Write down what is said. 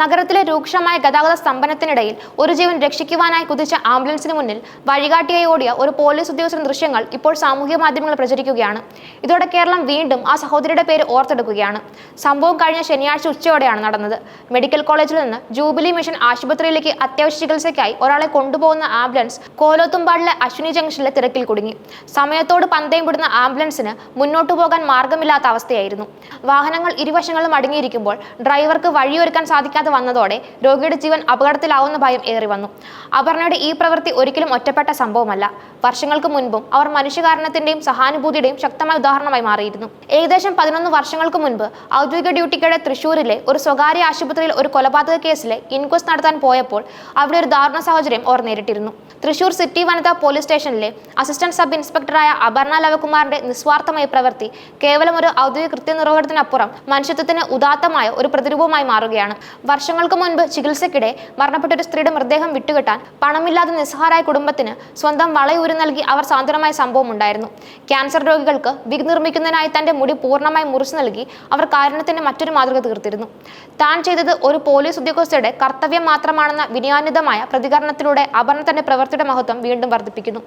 നഗരത്തിലെ രൂക്ഷമായ ഗതാഗത സ്തംഭനത്തിനിടയിൽ ഒരു ജീവൻ രക്ഷിക്കുവാനായി കുതിച്ച ആംബുലൻസിന് മുന്നിൽ വഴികാട്ടിയായി ഓടിയ ഒരു പോലീസ് ഉദ്യോഗസ്ഥൻ ദൃശ്യങ്ങൾ ഇപ്പോൾ സാമൂഹ്യ മാധ്യമങ്ങൾ പ്രചരിക്കുകയാണ്. ഇതോടെ കേരളം വീണ്ടും ആ സഹോദരിയുടെ പേര് ഓർത്തെടുക്കുകയാണ്. സംഭവം കഴിഞ്ഞ ശനിയാഴ്ച ഉച്ചയോടെയാണ് നടന്നത്. മെഡിക്കൽ കോളേജിൽ നിന്ന് ജൂബിലി മിഷൻ ആശുപത്രിയിലേക്ക് അത്യാവശ്യ ചികിത്സയ്ക്കായി ഒരാളെ കൊണ്ടുപോകുന്ന ആംബുലൻസ് കോലോത്തുംപാടിലെ അശ്വിനി ജംഗ്ഷനിലെ തിരക്കിൽ കുടുങ്ങി. സമയത്തോട് പന്തയം വിടുന്ന ആംബുലൻസിന് മുന്നോട്ടു പോകാൻ മാർഗമില്ലാത്ത അവസ്ഥയായിരുന്നു. വാഹനങ്ങൾ ഇരുവശങ്ങളും അടങ്ങിയിരിക്കുമ്പോൾ ഡ്രൈവർക്ക് വഴിയൊരുക്കാൻ സാധിക്കാതെ വന്നതോടെ രോഗിയുടെ ജീവൻ അപകടത്തിലാവുന്ന ഭയം ഏറി വന്നു. അപർണയുടെ ഈ പ്രവൃത്തി ഒരിക്കലും ഒറ്റപ്പെട്ട സംഭവമല്ല. വർഷങ്ങൾക്ക് മുൻപും അവർ മനുഷ്യകാരണത്തിന്റെയും സഹാനുഭൂതിയുടെയും ശക്തമായ ഉദാഹരണമായി മാറിയിരുന്നു. ഏകദേശം പതിനൊന്ന് വർഷങ്ങൾക്ക് മുൻപ് ഔദ്യോഗിക ഡ്യൂട്ടിക്കിടെ തൃശൂരിലെ ഒരു സ്വകാര്യ ആശുപത്രിയിൽ ഒരു കൊലപാതക കേസിലെ ഇൻക്വസ്റ്റ് നടത്താൻ പോയപ്പോൾ അവിടെ ഒരു ദാരുണ സാഹചര്യം അവർ നേരിട്ടിരുന്നു. തൃശൂർ സിറ്റി വനിതാ പോലീസ് സ്റ്റേഷനിലെ അസിസ്റ്റന്റ് സബ് ഇൻസ്പെക്ടറായ അപർണ ലവകുമാറിന്റെ നിസ്വാർത്ഥമായ പ്രവൃത്തി കേവലം ഒരു ഔദ്യോഗിക കൃത്യനിർവഹണത്തിനപ്പുറം മനുഷ്യത്വത്തിന് ഉദാത്തമായ ഒരു പ്രതിരൂപമായി മാറുകയാണ്. വർഷങ്ങൾക്ക് മുൻപ് ചികിത്സയ്ക്കിടെ മരണപ്പെട്ട ഒരു സ്ത്രീയുടെ മൃതദേഹം വിട്ടുകെട്ടാൻ പണമില്ലാതെ നിസ്സഹാരായ കുടുംബത്തിന് സ്വന്തം വളയൂരി നൽകി അവർ സാന്ത്വനമായ സംഭവം ഉണ്ടായിരുന്നു. ക്യാൻസർ രോഗികൾക്ക് വിഗ് നിർമ്മിക്കുന്നതിനായി തന്റെ മുടി പൂർണമായി മുറിച്ചു നൽകി അവർ കാരണത്തിന്റെ മറ്റൊരു മാതൃക തീർത്തിരുന്നു. താൻ ചെയ്തത് ഒരു പോലീസ് ഉദ്യോഗസ്ഥയുടെ കർത്തവ്യം മാത്രമാണെന്ന വിനയാന്വിതമായ പ്രതികരണത്തിലൂടെ അപർണ തന്റെ പ്രവൃത്തിയുടെ മഹത്വം വീണ്ടും വർദ്ധിപ്പിക്കുന്നു.